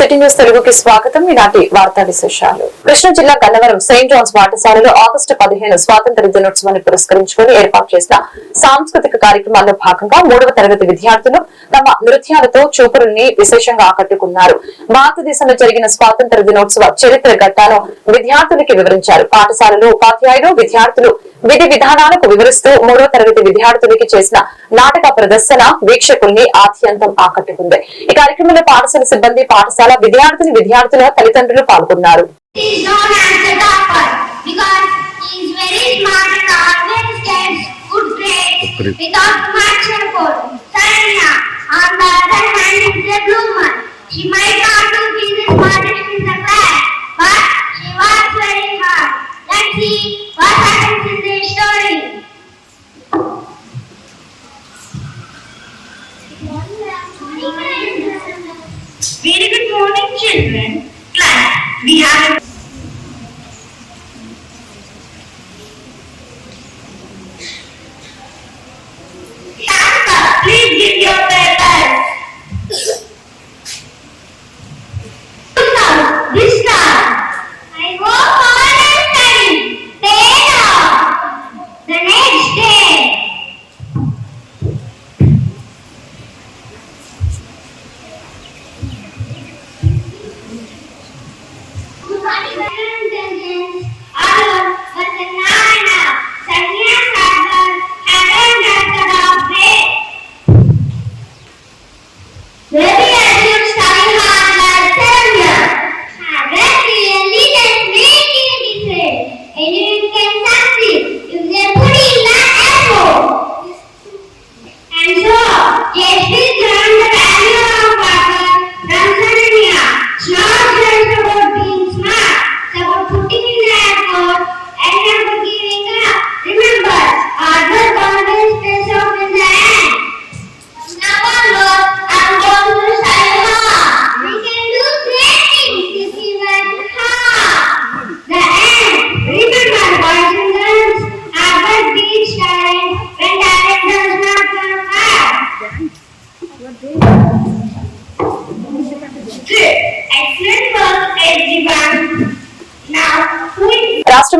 City news తెలుగుకి స్వాగతం. ఈనాటి వార్తా విశేషాలు. కృష్ణా జిల్లా గన్నవరం సెయింట్ జాన్స్ పాఠశాలలో ఆగస్టు పదిహేను స్వాతంత్ర దినోత్సవాన్ని పురస్కరించుకుని ఏర్పాటు చేసిన సాంస్కృతిక కార్యక్రమాల్లో భాగంగా మూడవ తరగతి విద్యార్థులు తమ నృత్యాలతో చూపురుల్ని విశేషంగా ఆకట్టుకున్నారు. భారతదేశంలో జరిగిన స్వాతంత్ర దినోత్సవ చరిత్ర ఘట్టాను విద్యార్థులకి వివరించారు. పాఠశాలలో ఉపాధ్యాయులు విద్యార్థులు విధి విధానాలకు వివరిస్తూ మూడో తరగతి విద్యార్థులకి చేసిన నాటక ప్రదర్శన వీక్షకుల్ని ఆత్యంతం ఆకట్టుకుంది. ఈ కార్యక్రమంలో పాఠశాల సిబ్బంది పాఠశాల విద్యార్థిని విద్యార్థుల తల్లిదండ్రులు పాల్గొన్నారు. Let's see what happens in the story. Very good morning, children. Class, we have Very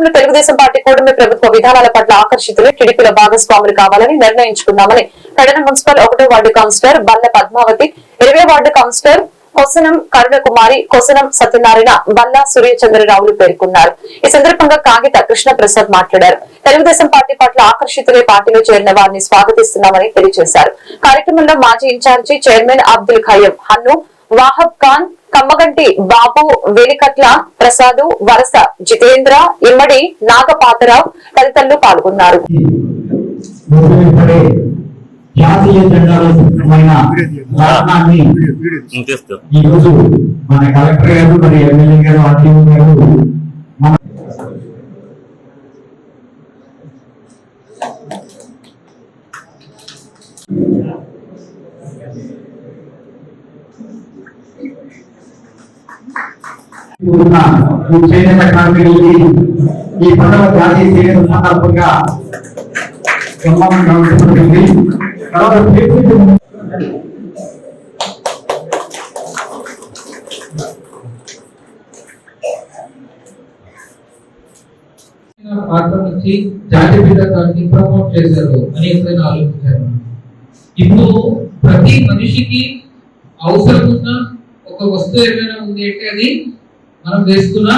రాష్ట్రంలో తెలుగుదేశం పార్టీ కూటమి ప్రభుత్వ విధానాల పట్ల ఆకర్షితులు టీడీపీలో భాగస్వాములు కావాలని నిర్ణయించుకున్నామని కడన మున్సిపల్ ఒకటో వార్డు కౌన్సిలర్ బల్ల పద్మావతి ఇరవై వార్డు కౌన్సిలర్ కొసనం కరుణకుమారి కొసనం సత్యనారాయణ బల్లా సూర్యచంద్రరావులు పేర్కొన్నారు. ఈ సందర్భంగా కాగిత కృష్ణ ప్రసాద్ మాట్లాడారు. తెలుగుదేశం పార్టీ పట్ల ఆకర్షితులే పార్టీలో చేరిన వారిని స్వాగతిస్తున్నామని తెలియజేశారు. కార్యక్రమంలో మాజీ in charge chairman Abdul Khayyam Hannu Wahab Khan Kammaganti Babu Velikatla Prasad వరస జితేంద్ర ఇమ్మడి నాగపాతరావు తదితరులు పాల్గొన్నారు. జాతీయ జెండాలో సిద్ధమైన ఇంకేస్తా ఈ రోజు మన కలెక్టర్ గారు మరి ఎమ్మెల్యే గారు ఆర్టీఓ గారు మన ఈ పండుగ జాతీయ చేనేత సందర్భంగా తర్వాత పాత్ర నుంచి ప్రమోట్ చేశారు అని ఎప్పుడైనా ఆలోచించారు ఇప్పుడు ప్రతి మనిషికి అవసరం ఉన్న ఒక వస్తువు ఏమైనా ఉంది అంటే అది మనం వేసుకున్న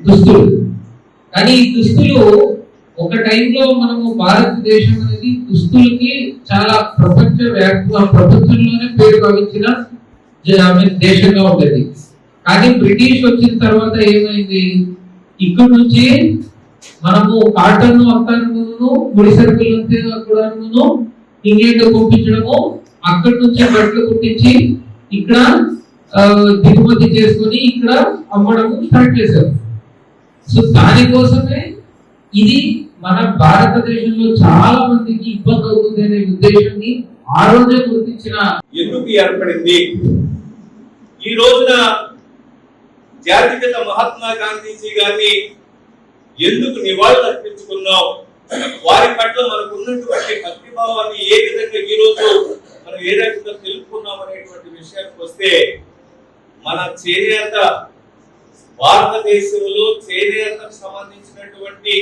దుస్తులు. కానీ ఈ దుస్తులు ఒక టైంలో మనము భారతదేశం అనేది దుస్తులకి చాలా ప్రపంచ వ్యాప్త ప్రపంచంలోనే పేరు గావించిన దేశంగా ఉండేది. కానీ బ్రిటిష్ వచ్చిన తర్వాత ఏమైంది? ఇక్కడ నుంచి మనము కాటన్ అక్కడను ముడి సరుకులు కూడాను ఇంగ్లాండ్ పంపించడము అక్కడి నుంచి బట్టలు కుట్టించి ఇక్కడ దిగుమతి చేసుకొని ఇక్కడ అమ్మడం స్టార్ట్ చేశారు. సో దానికోసమే ఇది మన భారతదేశంలో చాలా మందికి ఇబ్బంది అవుతుంది అనే ఉద్దేశాన్ని ఆ రోజే గుర్తించిన ఎందుకు ఏర్పడింది? ఈ రోజున జాతిపిత మహాత్మా గాంధీజీ గారిని ఎందుకు నివాళులు అర్పించుకున్నాం? వారి పట్ల మనకు ఉన్నటువంటి భక్తిభావాన్ని ఏ విధంగా ఈ రోజు మన చేనేత భారతదేశంలో చేనేతకు సంబంధించినటువంటి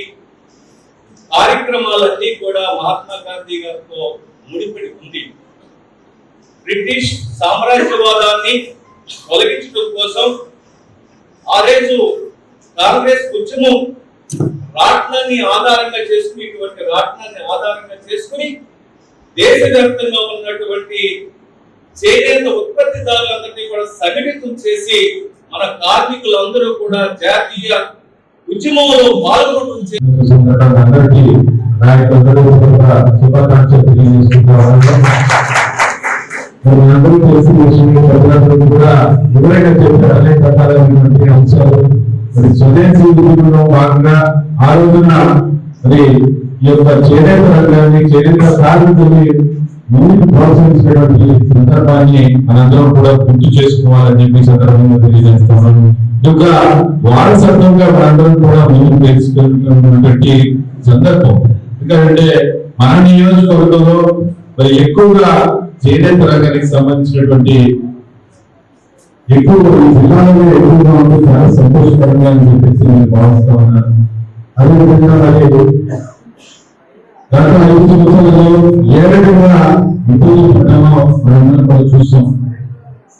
కార్యక్రమాలన్నీ కూడా మహాత్మా గాంధీ గారితో ముడిపడి ఉంది. బ్రిటిష్ సామ్రాజ్యవాదాన్ని తొలగించడం కోసం ఆ రోజు కాంగ్రెస్ ఉద్యమం రాట్నాన్ని ఆధారంగా చేసుకుని ఇటువంటి రాట్నాన్ని ఆధారంగా చేసుకుని దేశవ్యాప్తంగా ఉన్నటువంటి చేనేత ఉత్పత్తిదారులందరినీ కూడా సంఘటితం చేసి మన కార్మికులందరూ కూడా జాతీయ ఉద్యమంలో మరి అందరూ తెలిసి కూడా వివరంగా చెప్పారు అనేక రకాలైనటువంటి అంశాలు మరి స్వదేశీ ఉద్యమంలో భాగంగా ఆ రోజున మరి ఈ యొక్క చేనేత రంగాన్ని చేనేత కార్మికుల్ని ముందుకు ప్రోత్సహించినటువంటి సందర్భాన్ని మనందరం కూడా గుర్తు చేసుకోవాలని చెప్పి సందర్భంగా తెలియజేస్తున్నాను. ఈ వారసత్వంగా మనందరం కూడా ముందుకు తెలుసుకున్నటువంటి సందర్భం. ఎందుకంటే మన నియోజకవర్గంలో మరి ఎక్కువగా చేనేత రంగానికి సంబంధించినటువంటి ఎక్కువ జిల్లాలో ఎక్కువగా ఉంటే చాలా సంతోషకరంగా అని చెప్పేసి నేను భావిస్తా ఉన్నాను. అదేవిధంగా మరి గత ఐదు సంవత్సరాలలో ఏ రకంగా ఇబ్బందులు పడ్డామో మనందరం కూడా చూసాం.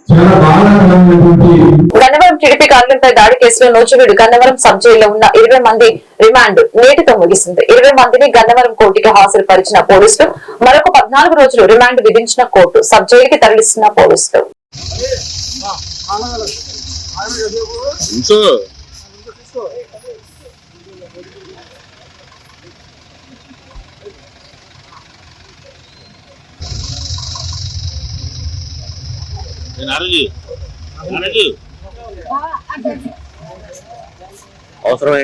చాలా బాధాకరమైనటువంటి గన్నవరం టీడీపీ కార్యాలయంపై దాడి కేసులో నూజివీడు గన్నవరం సబ్ జైల్లో ఉన్న ఇరవై మంది రిమాండ్ నేటితో ముగిసింది. ఇరవై మందిని గన్నవరం కోర్టుకి హాజరుపరిచిన పోలీసులు మరొక పద్నాలుగు రోజులు రిమాండ్ విధించిన కోర్టు సబ్ జైలుకి తరలిస్తున్న పోలీసులు. అవసరమే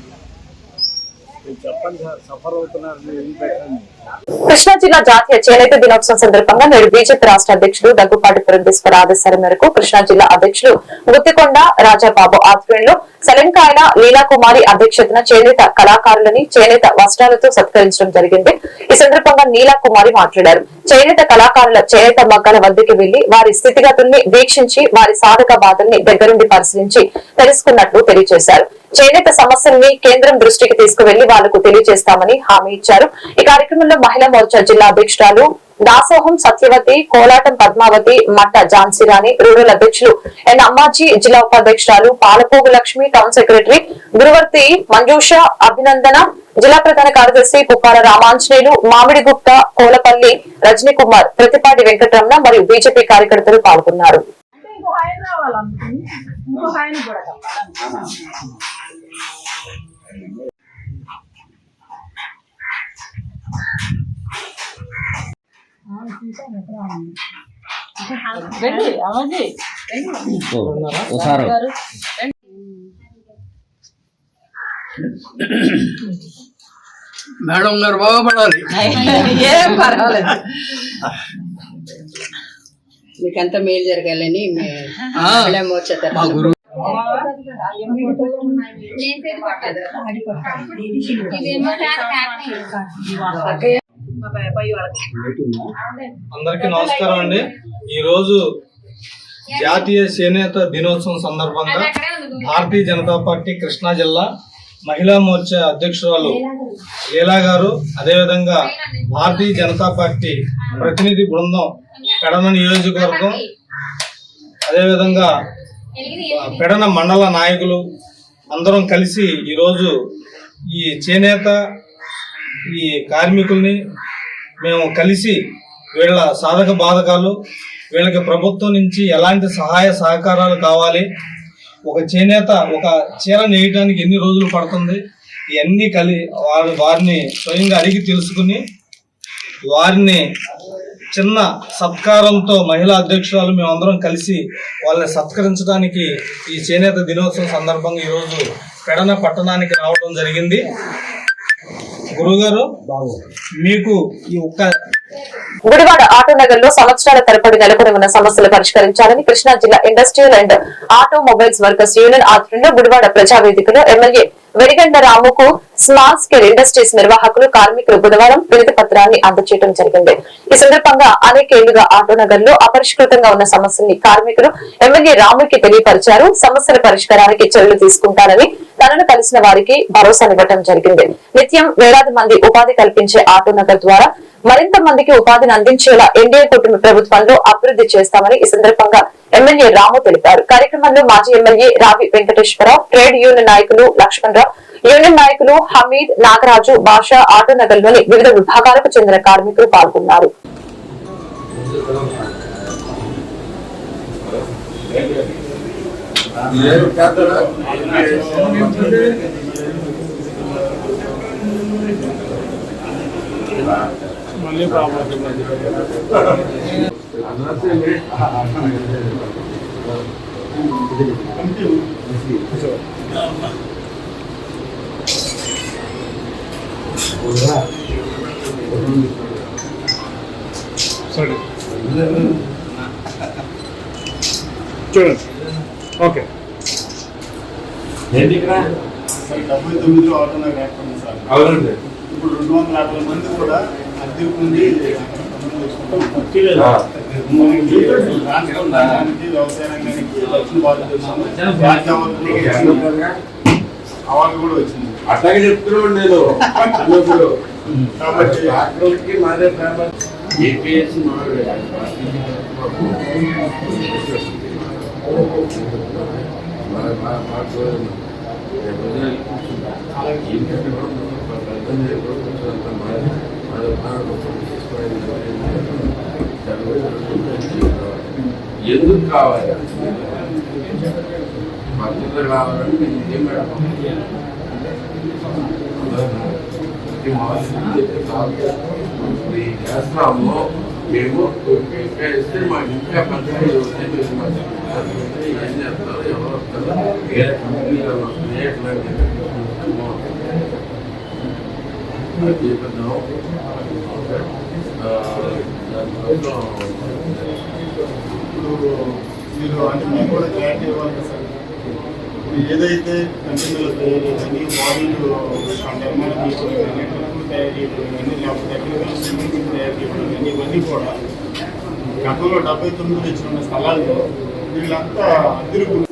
కృష్ణా జిల్లా జాతీయ చేనేత దినోత్సవం సందర్భంగా నేడు బీజేపీ రాష్ట్ర అధ్యక్షుడు దగ్గుపాటి పురంధేశ్వర ఆదేశాల మేరకు కృష్ణా జిల్లా అధ్యక్షుడు గుత్తికొండ రాజాబాబు ఆధ్వర్యంలో సలంకాయన లీలాకుమారి అధ్యక్షతన చేనేత కళాకారులని చేనేత వస్త్రాలతో సత్కరించడం జరిగింది. ఈ సందర్భంగా నీలాకుమారి మాట్లాడారు. చేనేత కళాకారుల చేనేత మగ్గాల వద్దకు వెళ్ళి వారి స్థితిగతుల్ని వీక్షించి వారి సాధక బాధల్ని దగ్గరుండి పరిశీలించి తెలుసుకున్నట్లు తెలియజేశారు. చేనేత సమస్యల్ని కేంద్రం దృష్టికి తీసుకువెళ్ళి వాళ్ళకు తెలియజేస్తామని హామీ ఇచ్చారు. ఈ కార్యక్రమంలో మహిళా మోర్చా జిల్లా అధ్యక్షురాలు దాసోహం సత్యవతి కోలాటం పద్మావతి మట్ట ఝాన్సీరాణి రూరల్ అధ్యక్షులు ఎన్ అమ్మాజీ జిల్లా ఉపాధ్యక్షురాలు పాలపోగు లక్ష్మి టౌన్ సెక్రటరీ గురువర్తి మంజూష అభినందన జిల్లా ప్రధాన కార్యదర్శి పుప్పార రామాంజనేయులు మామిడి గుప్త కోలపల్లి రజనీ కుమార్ ప్రతిపాటి వెంకటరమణ మరియు బీజేపీ కార్యకర్తలు పాల్గొన్నారు. ఇంకో ఆయన రావాలనుకుని ఇంకో ఆయన కూడా కావాలి మేడం గారు బాగుపడాలి ఏం పర్వాలేదు. మీకంతా మేలు జరగాలని మే- గురువు. అందరికీ నమస్కారం అండి. ఈరోజు జాతీయ చేనేత దినోత్సవం సందర్భంగా భారతీయ జనతా పార్టీ కృష్ణా జిల్లా మహిళా మోర్చా అధ్యక్షురాలు లీలా గారు అదేవిధంగా భారతీయ జనతా పార్టీ ప్రతినిధి బృందం పెడన నియోజకవర్గం అదేవిధంగా పెడన మండల నాయకులు అందరం కలిసి ఈరోజు ఈ చేనేత ఈ కార్మికుల్ని మేము కలిసి వీళ్ళ సాధక బాధకాలు వీళ్ళకి ప్రభుత్వం నుంచి ఎలాంటి సహాయ సహకారాలు కావాలి ఒక చేనేత ఒక చీర నేయటానికి ఎన్ని రోజులు పడుతుంది? ఇవన్నీ కలి వారు వారిని స్వయంగా అడిగి తెలుసుకుని వారిని చిన్న సత్కారంతో మహిళా అధ్యక్షురాలు మేమందరం కలిసి వాళ్ళని సత్కరించడానికి ఈ చేనేత దినోత్సవం సందర్భంగా ఈరోజు పెడన పట్టణానికి రావడం జరిగింది. గురుగారు మీకు ఈ ఒక్క గుడివాడ ఆటో నగర్లో సంవత్సరాల తరబడి నెలకొని ఉన్న సమస్యలు పరిష్కరించాలని కృష్ణా జిల్లా industrial and automobiles workers union ఆధ్వర్యంలో గుడివాడ ప్రజావేదికలో ఎమ్మెల్యే వెరిగండ రాముకు స్మాల్ స్కేల్ ఇండస్ట్రీస్ నిర్వాహకులు కార్మికులు బుధవారం వినతి పత్రాన్ని అందజేయడం జరిగింది. ఈ సందర్భంగా అనేకేళ్ళుగా ఆటో నగర్లో అపరిష్కృతంగా ఉన్న సమస్యని కార్మికులు ఎమ్మెల్యే రాముకి తెలియపరిచారు. సమస్యల పరిష్కారానికి చర్యలు తీసుకుంటారని తనను కలిసిన వారికి భరోసానివ్వడం జరిగింది. నిత్యం వేలాది మంది ఉపాధి కల్పించే ఆటో నగర్ ద్వారా మరింత మందికి ఉపాధిని అందించేలా ఎన్డీఏ కుటుంబ ప్రభుత్వంలో అభివృద్ధి చేస్తామని ఈ సందర్భంగా ఎమ్మెల్యే రాము తెలిపారు. కార్యక్రమంలో మాజీ ఎమ్మెల్యే రావి వెంకటేశ్వరరావు ట్రేడ్ యూనియన్ నాయకులు లక్ష్మణరావు యూనియన్ నాయకులు హమీద్ నాగరాజు బాషా ఆటో నగర్లోని వివిధ విభాగాలకు చెందిన కార్మికులు పాల్గొన్నారు. చూడండి ఓకే. డెబ్బై తొమ్మిదిలో ఆటో నాకు ఏర్పడింది సార్. అవునండి. ఇప్పుడు రెండు వందల యాభై మంది కూడా అద్దెకు ఉంది దానికి వ్యవసాయ రంగానికి లక్షల బాధ అవార్డు కూడా వచ్చింది. అట్లాగే చెప్తున్నాడు నేను. కాబట్టి మాదే ఫేమస్ ఏపీఎస్ ఎందుకు కావాలి? మద్దతు రావాలంటే ఏం పెడతాం ఈ చేస్తాము మేము ఇంకా ఇస్తే మాకు ఇంకా పద్ధతి వస్తే మీరు ఏం చేస్తారు ఎవరు వస్తారు ఏ దానికోసం ఇప్పుడు మీరు అంటే కూడా క్లారిటీ ఇవ్వాలి కదా సార్ ఏదైతే కంపెనీలో తయారీ కానీ బాడీలు నిర్మాణం చేసుకోవడం కానీ తయారు చేయడం కానీ లేకపోతే టెక్నికల్ సిమెంట్ తయారు చేయడం కానీ ఇవన్నీ కూడా గతంలో డెబ్బై తొమ్మిది ఇచ్చిన స్థలాల్లో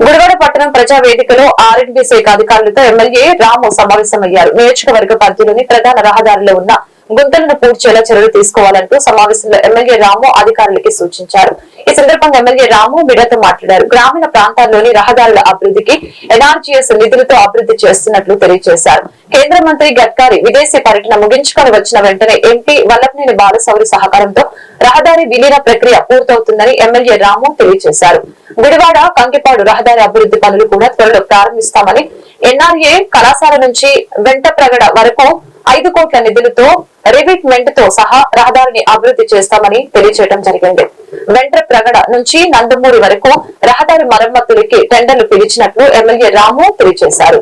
గుడివాడ పట్టణం ప్రజా వేదికలో ఆర్ఎండ్బి శాఖ అధికారులతో ఎమ్మెల్యే రాము సమావేశమయ్యారు. నియోజకవర్గ పరిధిలోని ప్రధాన రహదారిలో ఉన్న గుంతలను పూడ్చేలా చర్యలు తీసుకోవాలంటూ సమావేశంలో ఎమ్మెల్యే రాము అధికారులకి సూచించారు. ఈ సందర్భంగా ఎమ్మెల్యే రాము మీడియాతో మాట్లాడారు. గ్రామీణ ప్రాంతాల్లోని రహదారుల అభివృద్ధికి ఎన్ఆర్జీఎస్ నిధులతో అభివృద్ధి చేస్తున్నట్లు తెలియజేశారు. కేంద్ర మంత్రి గడ్కరీ విదేశీ పర్యటన ముగించుకొని వచ్చిన వెంటనే ఎంపీ వల్లభనేని బాలసౌరి సహకారంతో రహదారి విలీన ప్రక్రియ పూర్తవుతుందని ఎమ్మెల్యే రాము తెలియజేశారు. గుడివాడ కంకిపాడు రహదారి అభివృద్ధి పనులు కూడా త్వరలో ప్రారంభిస్తామని ఎన్ఆర్ఏ కళాశాల నుంచి వెంటప్రగడ వరకు ఐదు కోట్ల నిధులతో రివిట్మెంట్తో సహా రహదారిని అభివృద్ధి చేస్తామని తెలియజేయడం జరిగింది. వెంట్రప్రగడ నుంచి నందమూరి వరకు రహదారి మరమ్మతులకి టెండర్లు పిలిచినట్లు ఎమ్మెల్యే రాము తెలియజేశారు.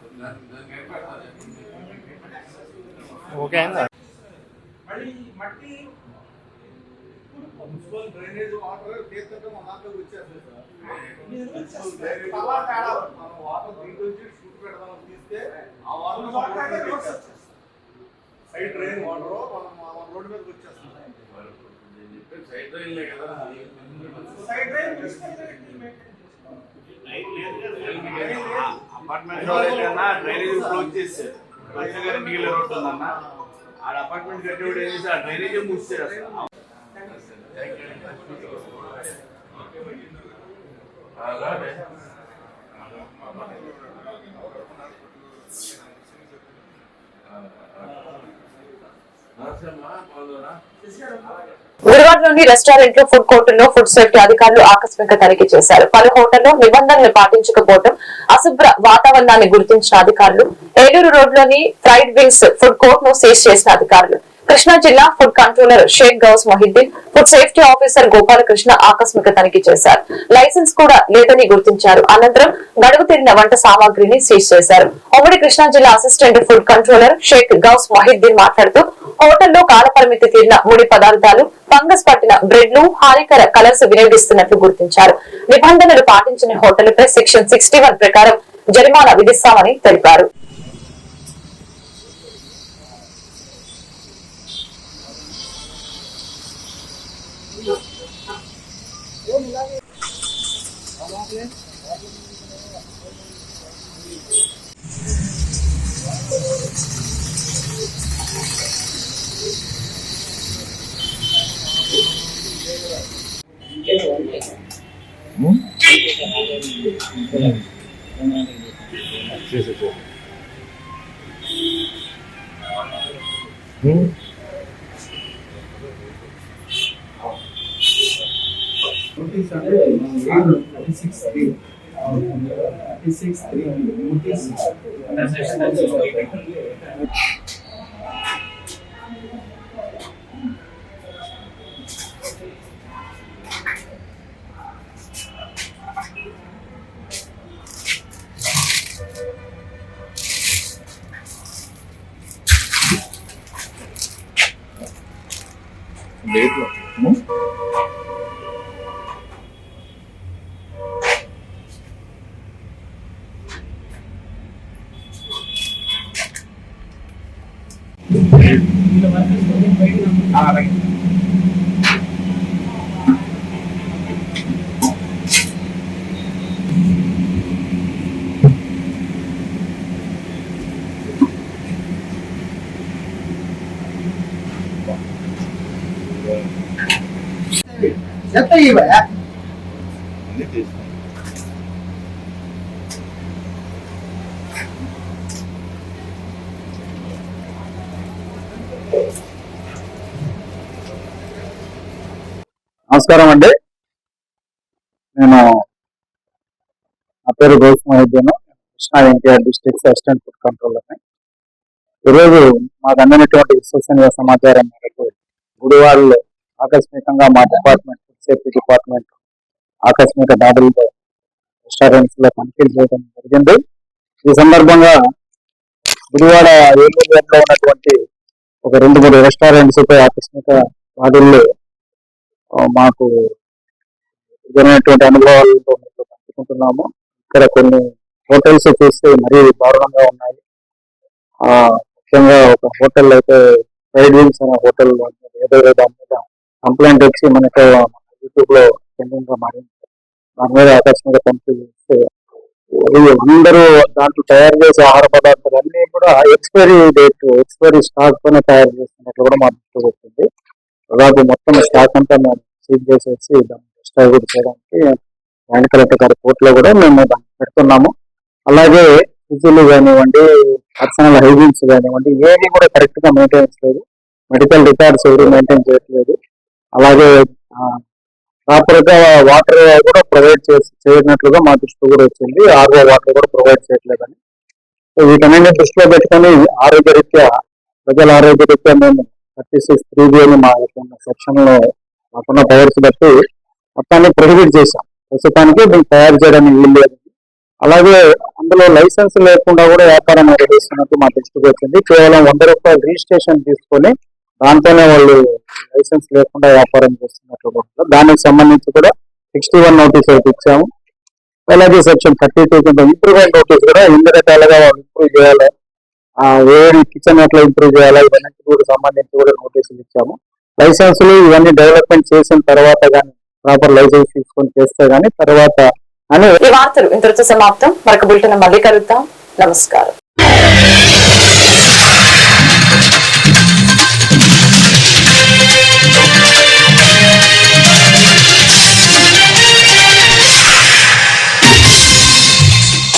ఓకే మున్సిపల్ డ్రైనేజ్ వాటర్ తీర్థంగా మా దాంట్లోకి వచ్చేస్తుంది సార్ మనం వాటర్ దీంట్లో నుంచి షూట్ పెడదాం తీస్తే ఆ water side drain water road మీదకి వచ్చేస్తుంది సైడ్ డ్రైన్ అపార్ట్మెంట్ అయితే డ్రైనేజ్ క్లోజ్ చేశారు గారి నీళ్ళ రోడ్డు ఉందన్న ఆ అపార్ట్మెంట్ కట్టేవాడు ఏం చేసి ఆ డ్రైనేజ్ మూసేసారు అసలు. గురువాడలోని రెస్టారెంట్లో ఫుడ్ కోర్టుల్లో ఫుడ్ సేఫ్టీ అధికారులు ఆకస్మిక తనిఖీ చేశారు. పలు హోటల్లో నిబంధనలు పాటించకపోవడం అశుభ్ర వాతావరణాన్ని గుర్తించిన అధికారులు ఏలూరు రోడ్లోని ఫ్రైడ్ వింగ్స్ ఫుడ్ కోర్ట్ను సీజ్ చేసిన అధికారులు. కృష్ణా జిల్లా food controller Shaik Ghouse Mohiddin food safety officer Gopalakrishna ఆకస్మిక తనిఖీ చేశారు. లైసెన్స్ కూడా లేదని గుర్తించారు. అనంతరం గడువు తీరిన వంట సామాగ్రిని సీజ్ చేశారు. ఉమ్మడి కృష్ణా జిల్లా assistant food controller Shaik Ghouse Mohiddin మాట్లాడుతూ హోటల్లో కాలపరిమితి తీరిన ముడి పదార్థాలు ఫంగస్ పట్టిన బ్రెడ్లు హానికర కలర్స్ వినియోగిస్తున్నట్లు గుర్తించారు. నిబంధనలు పాటించిన హోటల్ సెక్షన్ సిక్స్టీ ప్రకారం జరిమానా విధిస్తామని తెలిపారు. చేసే నోటీస్ Beijo. Hum? నమస్కారం అండి. నేను నా పేరు Gautam Mahiddin Krishna NTR district assistant food controller ఈరోజు మాకు అందినటువంటి విశ్వసనీయ సమాచారం మేరకు గుడివాడలో ఆకస్మికంగా మా డిపార్ట్మెంట్ సేఫ్టీ డిపార్ట్మెంట్ ఆకస్మిక దాడులతో రెస్టారెంట్స్లో తనిఖీలు చేయడం జరిగింది. ఈ సందర్భంగా గుడివాడ ఏలూరు ఉన్నటువంటి ఒక రెండు మూడు రెస్టారెంట్స్ పై ఆకస్మిక దాడుల్లో మాకు జరిగినటువంటి అనుభవాలతో పంచుకుంటున్నాము. ఇక్కడ కొన్ని హోటల్స్ చూస్తే మరీ దారుణంగా ఉన్నాయి. ఆ ముఖ్యంగా ఒక హోటల్ అయితే ఫ్రైడ్ వింగ్స్ అనే హోటల్ ఏదో ఏదో దాని మీద కంప్లైంట్ వచ్చి మనకు యూట్యూబ్లో ట్రెండింగ్గా మారింది దాని మీద ఆకస్మిక తనిఖీ చేస్తే అందరూ దాంట్లో తయారు చేసే ఆహార పదార్థాలు అన్ని కూడా ఎక్స్పైరీ డేట్ ఎక్స్పైరీ స్టాక్ తోనే తయారు చేస్తున్నట్లు కూడా మా దృష్టికి వచ్చింది. దాదాపు మొత్తం స్టాక్ అంతా మేము సీజ్ చేసేసి దాన్ని డిస్ట్రిబ్యూట్ చేయడానికి జాయింట్ కలెక్టర్ గారి కోర్టులో కూడా మేము దాన్ని పెడుతున్నాము. అలాగే ఫిజులు కానివ్వండి పర్సనల్ హైజీన్స్ కానివ్వండి ఏది కూడా కరెక్ట్గా మెయింటైన్ చేయలేదు మెడికల్ రికార్డ్స్ ఎవరు మెయింటైన్ చేయట్లేదు. అలాగే ఆ గా వాటర్ కూడా ప్రొవైడ్ చేసి చేయనట్లుగా మా దృష్టి కూడా వచ్చింది. ఆర్ఓ వాటర్ కూడా ప్రొవైడ్ చేయట్లేదని. సో వీటన్నింటినీ దృష్టిలో పెట్టుకొని ఆరోగ్యరీత్యా ప్రజల ఆరోగ్యరీత్యా మేము థర్టీ సిక్స్ త్రీ బి అని మా సెక్షన్లో మాకున్న పవర్స్ బట్టి మొత్తాన్ని ప్రొహిబిట్ చేశాం. ప్రస్తుతానికి మేము తయారు చేయడానికి వీలు అలాగే అందులో లైసెన్స్ లేకుండా కూడా వ్యాపారం నిర్వహిస్తున్నట్టు మా దృష్టికి వచ్చింది. కేవలం వంద రూపాయలు రిజిస్ట్రేషన్ తీసుకొని దాంతోనే వాళ్ళు లైసెన్స్ లేకుండా వ్యాపారం చేస్తున్నట్లు కూడా దానికి సంబంధించి కూడా సిక్స్టీ వన్ నోటీస్ అయితే ఇచ్చాము. అలాగే సెక్షన్ థర్టీ టూ కింద ఇంప్రూవ్మెంట్ నోటీస్ కూడా ఎన్ని రకాలుగా వాళ్ళు ఇంప్రూవ్ చేయాలి వేడి కిచెన్ ఎట్లా ఇంప్రూవ్ చేయాలా ఇవన్నీ కూడా సంబంధించి కూడా నోటీసులు ఇచ్చాము. లైసెన్సులు ఇవన్నీ డెవలప్మెంట్ చేసిన తర్వాత కానీ ప్రాపర్ లైసెన్స్ తీసుకొని చేస్తే గానీ తర్వాత అని ఈ వార్తలు ఇంతటితో సమాప్తం. మరొక బులెటిన్ మళ్ళీ కలుద్దాం. నమస్కారం.